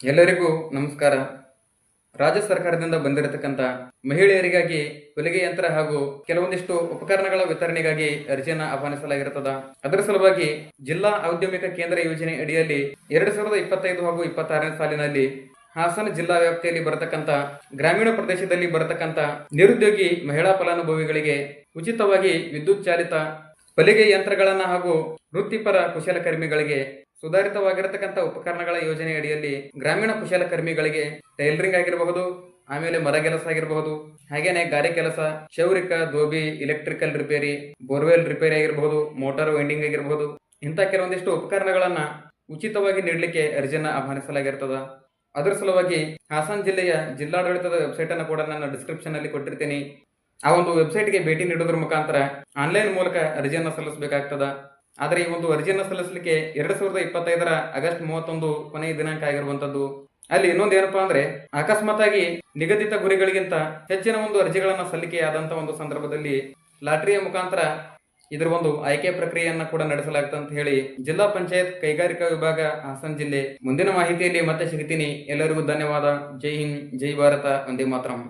ಎಲ್ಲರಿಗೂ ನಮಸ್ಕಾರ. ರಾಜ್ಯ ಸರ್ಕಾರದಿಂದ ಬಂದಿರತಕ್ಕಂತ ಮಹಿಳೆಯರಿಗಾಗಿ ಹೊಲಿಗೆ ಯಂತ್ರ ಹಾಗೂ ಕೆಲವೊಂದಿಷ್ಟು ಉಪಕರಣಗಳ ವಿತರಣೆಗಾಗಿ ಅರ್ಜಿಯನ್ನ ಆಹ್ವಾನಿಸಲಾಗಿರುತ್ತದೆ ಅದರ ಸಲುವಾಗಿ ಜಿಲ್ಲಾ ಔದ್ಯಮಿಕ ಕೇಂದ್ರ ಯೋಜನೆ ಅಡಿಯಲ್ಲಿ ಎರಡ್ ಸಾವಿರದ ಇಪ್ಪತ್ತೈದು ಹಾಗೂ ಇಪ್ಪತ್ತಾರನೇ ಸಾಲಿನಲ್ಲಿ ಹಾಸನ ಜಿಲ್ಲಾ ವ್ಯಾಪ್ತಿಯಲ್ಲಿ ಬರತಕ್ಕಂತ ಗ್ರಾಮೀಣ ಪ್ರದೇಶದಲ್ಲಿ ಬರತಕ್ಕಂತ ನಿರುದ್ಯೋಗಿ ಮಹಿಳಾ ಫಲಾನುಭವಿಗಳಿಗೆ ಉಚಿತವಾಗಿ ವಿದ್ಯುತ್ ಚಾಲಿತ ಹೊಲಿಗೆ ಯಂತ್ರಗಳನ್ನು ಹಾಗೂ ವೃತ್ತಿಪರ ಕುಶಲಕರ್ಮಿಗಳಿಗೆ ಸುಧಾರಿತವಾಗಿರತಕ್ಕಂಥ ಉಪಕರಣಗಳ ಯೋಜನೆ ಅಡಿಯಲ್ಲಿ ಗ್ರಾಮೀಣ ಕುಶಲಕರ್ಮಿಗಳಿಗೆ ಟೈಲರಿಂಗ್ ಆಗಿರಬಹುದು, ಆಮೇಲೆ ಮರ ಕೆಲಸ ಆಗಿರಬಹುದು, ಹಾಗೇನೆ ಗಾರೆ ಕೆಲಸ ಕ್ಷೌರಿಕ dhobi electrical repair borewell repair ಆಗಿರಬಹುದು ಮೋಟಾರ್ ವೈಂಡಿಂಗ್ ಆಗಿರಬಹುದು. ಇಂಥ ಕೆಲವೊಂದಿಷ್ಟು ಉಪಕರಣಗಳನ್ನ ಉಚಿತವಾಗಿ ನೀಡಲಿಕ್ಕೆ ಅರ್ಜಿಯನ್ನ ಆಹ್ವಾನಿಸಲಾಗಿರ್ತದ. ಅದರ ಸಲುವಾಗಿ ಹಾಸನ ಜಿಲ್ಲೆಯ ಜಿಲ್ಲಾಡಳಿತದ ವೆಬ್ಸೈಟ್ ಅನ್ನು ಕೂಡ ನಾನು ಡಿಸ್ಕ್ರಿಪ್ಷನ್ ಅಲ್ಲಿ ಕೊಟ್ಟಿರ್ತೀನಿ. ಆ ಒಂದು ವೆಬ್ಸೈಟ್ಗೆ ಭೇಟಿ ನೀಡೋದ್ರ ಮುಖಾಂತರ ಆನ್ಲೈನ್ ಮೂಲಕ ಅರ್ಜಿಯನ್ನು ಸಲ್ಲಿಸಬೇಕಾಗ್ತದ. ಆದರೆ ಈ ಒಂದು ಅರ್ಜಿಯನ್ನು ಸಲ್ಲಿಸಲಿಕ್ಕೆ ಎರಡ್ ಸಾವಿರದ ಇಪ್ಪತ್ತೈದರ ಆಗಸ್ಟ್ ಮೂವತ್ತೊಂದು ಕೊನೆಯ ದಿನಾಂಕ ಆಗಿರುವಂತದ್ದು ಅಲ್ಲಿ ಇನ್ನೊಂದು ಏನಪ್ಪಾ ಅಂದ್ರೆ ಅಕಸ್ಮಾತ್ ಆಗಿ ನಿಗದಿತ ಗುರಿಗಳಿಗಿಂತ ಹೆಚ್ಚಿನ ಒಂದು ಅರ್ಜಿಗಳನ್ನ ಸಲ್ಲಿಕೆಯಾದಂತ ಒಂದು ಸಂದರ್ಭದಲ್ಲಿ ಲಾಟರಿಯ ಮುಖಾಂತರ ಇದರ ಒಂದು ಆಯ್ಕೆ ಪ್ರಕ್ರಿಯೆಯನ್ನ ಕೂಡ ನಡೆಸಲಾಗುತ್ತೆ ಅಂತ ಹೇಳಿ ಜಿಲ್ಲಾ ಪಂಚಾಯತ್ ಕೈಗಾರಿಕಾ ವಿಭಾಗ ಹಾಸನ ಜಿಲ್ಲೆ ಮುಂದಿನ ಮಾಹಿತಿಯಲ್ಲಿ ಮತ್ತೆ ಸಿಗ್ತೀನಿ. ಎಲ್ಲರಿಗೂ ಧನ್ಯವಾದ. ಜೈ ಹಿಂದ್, ಜೈ ಭಾರತ ಒಂದೇ ಮಾತರಂ.